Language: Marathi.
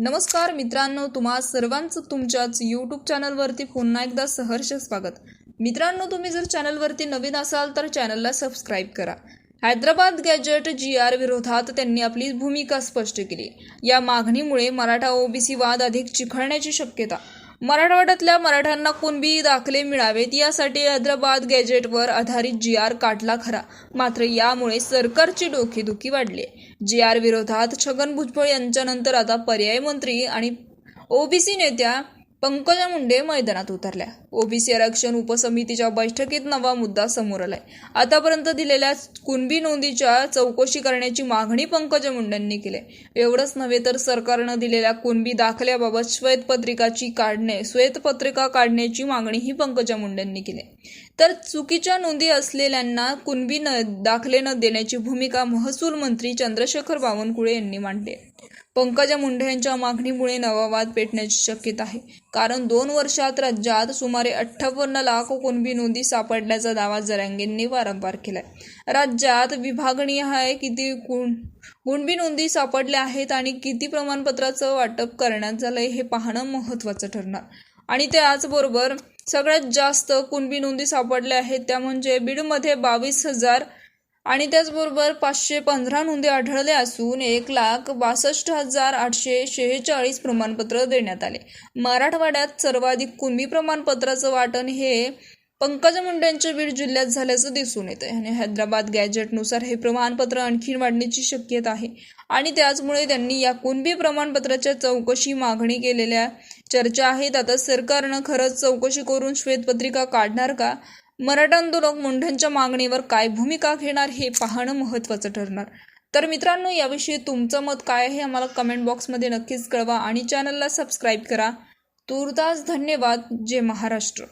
नमस्कार मित्रांनो तुम्हा सर्वांचं तुमच्याच यूट्यूब चॅनलवरती पुन्हा एकदा सहर्ष स्वागत. मित्रांनो तुम्ही जर चॅनलवरती नवीन असाल तर चॅनलला सबस्क्राईब करा. हैदराबाद गॅजेट जी आर विरोधात त्यांनी आपली भूमिका स्पष्ट केली. या मागणीमुळे मराठा ओबीसी वाद अधिक चिखळण्याची शक्यता मराठवाड्यातल्या मराठ्यांना कुणबी दाखले मिळावेत यासाठी हैदराबाद गॅजेटवर आधारित जी आर काटला खरा. मात्र यामुळे सरकारची डोकेदुखी वाढली जी आर विरोधात छगन भुजबळ यांच्यानंतर आता पर्याय मंत्री आणि ओबीसी नेत्या पंकजा मुंडे मैदानात उतरल्या. ओबीसी आरक्षण उपसमितीच्या बैठकीत नवा मुद्दा समोर आलाय. आतापर्यंत दिलेल्या कुणबी नोंदीच्या चौकशी करण्याची मागणी पंकजा मुंडेंनी केली. एवढंच नव्हे तर सरकारनं दिलेल्या कुणबी दाखल्याबाबत श्वेतपत्रिकाची काढणे श्वेतपत्रिका काढण्याची मागणीही पंकजा मुंडेंनी केली. तर चुकीच्या नोंदी असलेल्यांना कुणबी न दाखले न देण्याची भूमिका महसूल मंत्री चंद्रशेखर बावनकुळे यांनी मांडली पंकजा मुंडे यांच्या मागणीमुळे नवा वाद पेटण्याची शक्यता आहे. कारण दोन वर्षात राज्यात सुमारे अठ्ठावन्न लाख कुणबी नोंदी सापडल्याचा दावा जरांगेंनी वारंवार केलाय. राज्यात विभागणीय आहे किती कुण कुणबी नोंदी सापडल्या आहेत आणि किती प्रमाणपत्राचं वाटप करण्यात झालंय हे पाहणं महत्त्वाचं ठरणार. आणि त्याचबरोबर सगळ्यात जास्त कुणबी नोंदी सापडल्या आहेत त्या म्हणजे बीडमध्ये बावीस हजार आणि त्याचबरोबर पाचशे पंधरा नोंदी आढळल्या असून एक लाख बासष्ट हजार आठशे शेहेचाळीस प्रमाणपत्र देण्यात आले. मराठवाड्यात सर्वाधिक कुणबी प्रमाणपत्राचं वाटण हे पंकज मुंडेंच्या बीड जिल्ह्यात झाल्याचं दिसून येतं आणि हैदराबाद गॅजेटनुसार हे प्रमाणपत्र आणखी वाढण्याची शक्यता आहे. आणि त्याचमुळे त्यांनी या कुणबी प्रमाणपत्राच्या चौकशी मागणी केलेल्या चर्चा आहेत. आता सरकारनं खरंच चौकशी करून श्वेतपत्रिका काढणार का? मराठा आंदोलक मुंढ्यांच्या मागणीवर काय भूमिका घेणार हे पाहणं महत्त्वाचं ठरणार. तर मित्रांनो याविषयी तुमचं मत काय आहे आम्हाला कमेंट बॉक्समध्ये नक्कीच कळवा आणि चॅनलला सबस्क्राईब करा. तुर्तास धन्यवाद. जय महाराष्ट्र.